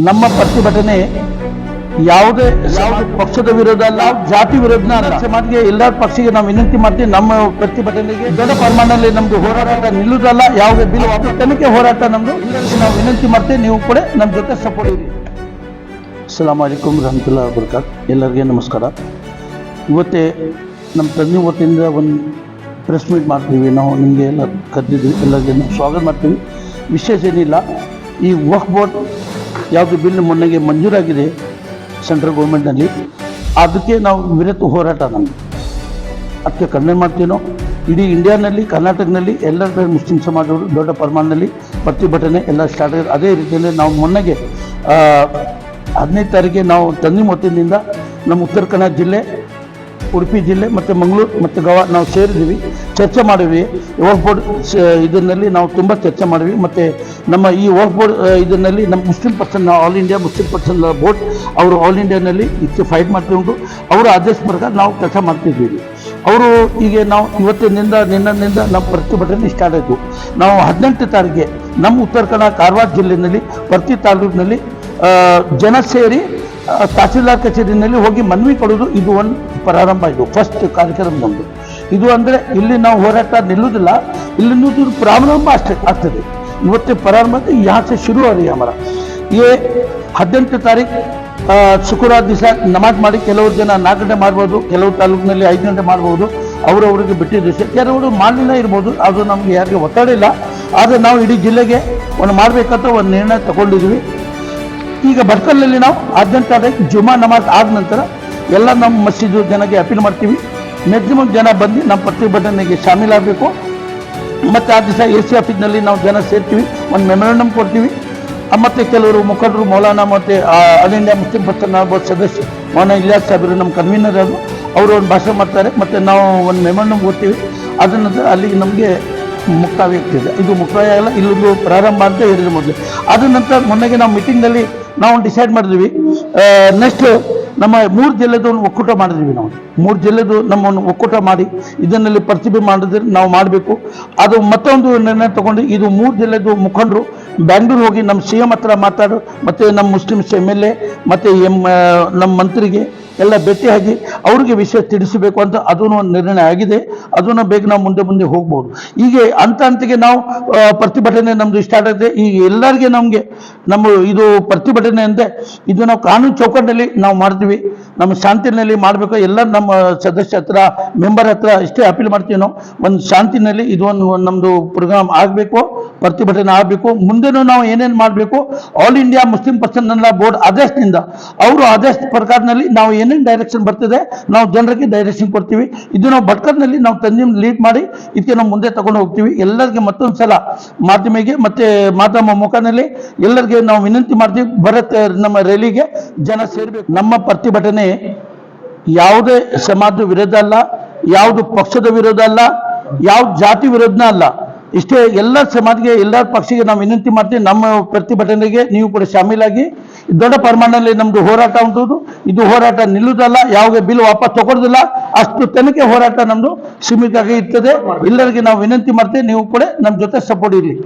ನಮ್ಮ ಪ್ರತಿಭಟನೆ ಯಾವುದೇ ಯಾವುದೇ ಪಕ್ಷದ ವಿರೋಧ ಅಲ್ಲ ಜಾತಿ ವಿರೋಧ ಸಮಾಜಕ್ಕೆ ಎಲ್ಲ ಪಕ್ಷಕ್ಕೆ ನಾವು ವಿನಂತಿ ಮಾಡ್ತೀವಿ. ನಮ್ಮ ಪ್ರತಿಭಟನೆಗೆ ದೊಡ್ಡ ಪ್ರಮಾಣದಲ್ಲಿ ನಮ್ದು ಹೋರಾಟ ನಿಲ್ಲುದಲ್ಲ ಯಾವುದೇ ಬಿಲ್ ತನಿಖೆ ಹೋರಾಟ ನಮ್ದು. ನಾವು ವಿನಂತಿ ಮಾಡ್ತೀವಿ. ನೀವು ಕೂಡ ನಮ್ಮ ಜೊತೆ ಸಪೋರ್ಟ್ ಇರಿ. ಅಸ್ಸಲಾಮ್ ವಲೈಕುಮ್ ರಹಮತುಲ್ಲಾ ಬರ್ಕಾತ್ ಎಲ್ಲರಿಗೆ ನಮಸ್ಕಾರ. ಇವತ್ತೇ ನಮ್ಮ ತಂದೆ ವತಿಯಿಂದ ಒಂದು ಪ್ರೆಸ್ ಮೀಟ್ ಮಾಡ್ತೀವಿ. ನಾವು ನಿಮಗೆ ಎಲ್ಲ ಕರೆದಿದ್ವಿ ಎಲ್ಲರಿಗೆ ನಾವು ಸ್ವಾಗತ ಮಾಡ್ತೀವಿ. ವಿಶೇಷ ಏನಿಲ್ಲ. ಈ ವಕ್ ಬೋರ್ಡ್ ಯಾವುದು ಬಿಲ್ ಮೊನ್ನೆಗೆ ಮಂಜೂರಾಗಿದೆ ಸೆಂಟ್ರಲ್ ಗೌರ್ಮೆಂಟ್ನಲ್ಲಿ, ಅದಕ್ಕೆ ನಾವು ವಿರತ್ತು ಹೋರಾಟ ನಮ್ಮದು ಅದಕ್ಕೆ ಕಡಿಮೆ ಮಾಡ್ತೀವಿ ನಾವು ಇಡೀ ಇಂಡಿಯಾನಲ್ಲಿ, ಕರ್ನಾಟಕದಲ್ಲಿ ಎಲ್ಲ ಮುಸ್ಲಿಂ ಸಮಾಜವರು ದೊಡ್ಡ ಪ್ರಮಾಣದಲ್ಲಿ ಪ್ರತಿಭಟನೆ ಎಲ್ಲ ಸ್ಟಾರ್ಟ್ ಆಗಿದೆ. ಅದೇ ರೀತಿಯಲ್ಲಿ ನಾವು ಮೊನ್ನೆಗೆ ಹದಿನೈದು ತಾರೀಕಿಗೆ ನಾವು ತಂದಿ ಮೊತ್ತದಿಂದ ನಮ್ಮ ಉತ್ತರ ಕನ್ನಡ ಜಿಲ್ಲೆ ಉಡುಪಿ ಜಿಲ್ಲೆ ಮತ್ತು ಮಂಗಳೂರು ಮತ್ತು ಗೋವಾ ನಾವು ಸೇರಿದ್ದೀವಿ. ಚರ್ಚೆ ಮಾಡಿದ್ವಿ. ವೋಕ್ ಬೋರ್ಡ್ ಇದರಲ್ಲಿ ನಾವು ತುಂಬ ಚರ್ಚೆ ಮಾಡಿದ್ವಿ. ಮತ್ತು ನಮ್ಮ ಈ ವೋಕ್ ಬೋರ್ಡ್ ಇದರಲ್ಲಿ ನಮ್ಮ Muslim person all India Muslim person board ಅವರು ಆಲ್ ಇಂಡಿಯಾನಲ್ಲಿ ಇದಕ್ಕೆ ಫೈಟ್ ಉಂಟು. ಅವರ ಆದೇಶ ಪ್ರಕಾರ ನಾವು ಕೆಲಸ ಮಾಡ್ತಿದ್ದೀವಿ ಅವರು ಈಗ ನಾವು ಇವತ್ತಿನಿಂದ, ನಿನ್ನಿಂದ ನಮ್ಮ ಪ್ರತಿಭಟನೆ ಸ್ಟಾರ್ಟ್ ಆಯಿತು. ನಾವು ಹದಿನೆಂಟು ತಾರೀಕಿಗೆ ನಮ್ಮ ಉತ್ತರ ಕನ್ನಡ ಕಾರವಾರ ಜಿಲ್ಲೆಯಲ್ಲಿ, ಪ್ರತಿ ತಾಲೂಕಿನಲ್ಲಿ ಜನ ಸೇರಿ ತಹಸೀಲ್ದಾರ್ ಕಚೇರಿನಲ್ಲಿ ಹೋಗಿ ಮನವಿ ಕೊಡೋದು ಇದು ಒಂದು ಪ್ರಾರಂಭ ಇದು ಫಸ್ಟ್ ಕಾರ್ಯಕ್ರಮ ಒಂದು. ಇದು ಅಂದರೆ ಇಲ್ಲಿ ನಾವು ಹೋರಾಟ ನಿಲ್ಲುವುದಿಲ್ಲ, ಇಲ್ಲಿ ಪ್ರಾರಂಭ ಅಷ್ಟೇ, ಆಗ್ತದೆ. ಇವತ್ತೇ ಪ್ರಾರಂಭ ಯಾಕೆ ಶುರು ಅರಿ ಅಮರ. ಏ ಹದಿನೆಂಟು ತಾರೀಕು ಶುಕ್ರವಾರ ದಿವಸ ನಮಾಜ್ ಮಾಡಿ ಕೆಲವರು ಜನ ನಾಲ್ಕು ಗಂಟೆ ಮಾಡ್ಬೋದು ಕೆಲವು ತಾಲೂಕಿನಲ್ಲಿ ಐದು ಗಂಟೆ ಮಾಡ್ಬೋದು, ಅವರವ್ರಿಗೆ ಬಿಟ್ಟಿದ್ದು ಸರ್ ಕೆಲವರು ಮಾಡಲಿಲ್ಲ ಇರ್ಬೋದು, ಅದು ನಮಗೆ ಯಾರಿಗೆ ಒತ್ತಡ ಇಲ್ಲ. ಆದರೆ ನಾವು ಇಡೀ ಜಿಲ್ಲೆಗೆ ಒಂದು ಮಾಡಬೇಕಂತ ಒಂದು ನಿರ್ಣಯ ತಗೊಂಡಿದ್ವಿ ಈಗ ಭಟ್ಕಲ್ನಲ್ಲಿ ನಾವು ತಾರೀಕು ಜುಮಾ ನಮಾಜ್ ಆದ ನಂತರ ಎಲ್ಲ ನಮ್ಮ ಮಸೀದು ಜನಕ್ಕೆ ಅಪೀಲ್ ಮಾಡ್ತೀವಿ. ಮ್ಯಾಕ್ಸಿಮಮ್ ಜನ ಬಂದು ನಮ್ಮ ಪ್ರತಿಭಟನೆಗೆ ಶಾಮೀಲಾಗಬೇಕು. ಮತ್ತು ಆ ದಿವಸ ಎ ಸಿ ಆಫೀಸ್ನಲ್ಲಿ ನಾವು ಜನ ಸೇರ್ತೀವಿ. ಒಂದು ಮೆಮೊರಂಡಮ್ ಕೊಡ್ತೀವಿ. ಮತ್ತು ಕೆಲವರು ಮುಖಂಡರು, ಮೌಲಾನಾ ಮತ್ತು ಆಲ್ ಇಂಡಿಯಾ ಮುಸ್ಲಿಂ ಪರ್ಸನ್ ಸದಸ್ಯ ಮೌನ ಇಲಿಯಾಸ್ ಸಾಹೇಬರು ನಮ್ಮ ಕನ್ವೀನರ್ ಅದು ಅವರು ಒಂದು ಭಾಷಣ ಮಾಡ್ತಾರೆ. ಮತ್ತು ನಾವು ಒಂದು ಮೆಮೊರಂಡಮ್ ಓದ್ತೀವಿ ಅದ ನಂತರ ಅಲ್ಲಿಗೆ ನಮಗೆ ಮುಕ್ತಾಯ ಇದು ಮುಕ್ತಾಯ ಆಗಲ್ಲ, ಇಲ್ಲೊಂದು ಪ್ರಾರಂಭ ಅಂತ ಹೇಳಿದ್ರು ಮೊದಲು. ಅದ ನಂತರ ಮೊನ್ನೆಗೆ ನಾವು ಮೀಟಿಂಗ್ನಲ್ಲಿ ನಾವು ಡಿಸೈಡ್ ಮಾಡಿದ್ವಿ. ನೆಕ್ಸ್ಟ್ ನಮ್ಮ ಮೂರು ಜಿಲ್ಲೆದು ಒಂದು ಒಕ್ಕೂಟ ಮಾಡಿದ್ವಿ ನಾವು. ಮೂರು ಜಿಲ್ಲೆದು ನಮ್ಮನ್ನು ಒಕ್ಕೂಟ ಮಾಡಿ, ಇದನ್ನಲ್ಲಿ ಪ್ರತಿಭೆ ಮಾಡಿದ್ರೆ ನಾವು ಮಾಡಬೇಕು. ಅದು ಮತ್ತೊಂದು ನಿರ್ಣಯ ತಗೊಂಡು ಇದು ಮೂರು ಜಿಲ್ಲೆದು ಮುಖಂಡರು ಬ್ಯಾಂಗ್ಳೂರು ಹೋಗಿ ನಮ್ಮ ಸಿ ಎಂ ಹತ್ರ ಮಾತಾಡು, ಮತ್ತು ನಮ್ಮ ಮುಸ್ಲಿಮ್ಸ್ ಎಂ ಎಲ್ ಎ, ಮತ್ತು ಎಂ ನಮ್ಮ ಮಂತ್ರಿಗೆ ಎಲ್ಲ ಭೇಟಿಯಾಗಿ ಅವ್ರಿಗೆ ವಿಷಯ ತಿಳಿಸಬೇಕು ಅಂತ ಅದೂ ಒಂದು ನಿರ್ಣಯ ಆಗಿದೆ. ಅದನ್ನು ಬೇಗ ನಾವು ಮುಂದೆ ಮುಂದೆ ಹೋಗ್ಬೋದು. ಹೀಗೆ ಅಂತ ಹಂತಕ್ಕೆ ನಾವು ಪ್ರತಿಭಟನೆ ನಮ್ಮದು ಸ್ಟಾರ್ಟ್ ಆಗಿದೆ. ಈಗ ಎಲ್ಲರಿಗೆ ನಮಗೆ, ನಮ್ಮ ಇದು ಪ್ರತಿಭಟನೆ ಅಂದರೆ ಇದು ನಾವು ಕಾನೂನು ಚೌಕಟ್ಟಿನಲ್ಲಿ ನಾವು ಮಾಡ್ತೀವಿ. ನಮ್ಮ ಶಾಂತಿನಲ್ಲಿ ಮಾಡಬೇಕು. ಎಲ್ಲ ನಮ್ಮ ಸದಸ್ಯ ಹತ್ರ ಮೆಂಬರ್ ಹತ್ರ ಇಷ್ಟೇ ಅಪೀಲ್ ಮಾಡ್ತೀವಿ ನಾವು. ಒಂದು ಶಾಂತಿನಲ್ಲಿ ಇದು ಒಂದು ನಮ್ಮದು ಪ್ರೋಗ್ರಾಮ್ ಆಗಬೇಕು. ಪ್ರತಿಭಟನೆ ಆಗಬೇಕು. ಮುಂದೆನೂ ನಾವು ಏನೇನು ಮಾಡಬೇಕು? All India Muslim person board ಆದೇಶದಿಂದ ಅವರು ಆದೇಶ ಪ್ರಕಾರದಲ್ಲಿ ನಾವು ಏನೇನು ಡೈರೆಕ್ಷನ್ ಬರ್ತದೆ, ನಾವು ಜನರಿಗೆ ಡೈರೆಕ್ಷನ್ ಕೊಡ್ತೀವಿ. ಇದು ನಾವು ಭಟ್ಕರ್ನಲ್ಲಿ ನಾವು ತಂದಿನ ಲೀಡ್ ಮಾಡಿ, ಇದಕ್ಕೆ ನಾವು ಮುಂದೆ ತಗೊಂಡು ಹೋಗ್ತೀವಿ. ಎಲ್ಲರಿಗೆ ಮತ್ತೊಂದು ಸಲ ಮಾಧ್ಯಮಿಗೆ ಮತ್ತೆ ಮಾಧ್ಯಮ ಮುಖದಲ್ಲಿ ಎಲ್ಲರಿಗೆ ನಾವು ವಿನಂತಿ ಮಾಡ್ತೀವಿ. ಬರತ್ತೆ ನಮ್ಮ ರ್ಯಾಲಿಗೆ ಜನ ಸೇರಬೇಕು. ನಮ್ಮ ಪ್ರತಿಭಟನೆ ಯಾವುದೇ ಸಮಾಜದ ವಿರೋಧ ಅಲ್ಲ, ಯಾವುದು ಪಕ್ಷದ ವಿರೋಧ ಅಲ್ಲ ಯಾವ ಜಾತಿ ವಿರೋಧನ ಅಲ್ಲ. ಇಷ್ಟೇ ಎಲ್ಲ ಸಮಾಜಕ್ಕೆ ಎಲ್ಲ ಪಕ್ಷಕ್ಕೆ ನಾವು ವಿನಂತಿ ಮಾಡ್ತೀವಿ. ನಮ್ಮ ಪ್ರತಿಭಟನೆಗೆ ನೀವು ಕೂಡ ಶಾಮೀಲಾಗಿ. ದೊಡ್ಡ ಪ್ರಮಾಣದಲ್ಲಿ ನಮ್ದು ಹೋರಾಟ ಉಂಟು ಇದು ಹೋರಾಟ ನಿಲ್ಲುದಲ್ಲ ಯಾವುದೇ ಬಿಲ್ ವಾಪಸ್ ತಗೊಳ್ಳೋದಿಲ್ಲ ಅಷ್ಟು ತನಿಖೆ ಹೋರಾಟ ನಮ್ದು ಸೀಮಿತ ಆಗಿ ಇರ್ತದೆ. ಎಲ್ಲರಿಗೆ ನಾವು ವಿನಂತಿ ಮಾಡ್ತೀವಿ. ನೀವು ಕೂಡ ನಮ್ಮ ಜೊತೆ ಸಪೋರ್ಟ್ ಇರಲಿ.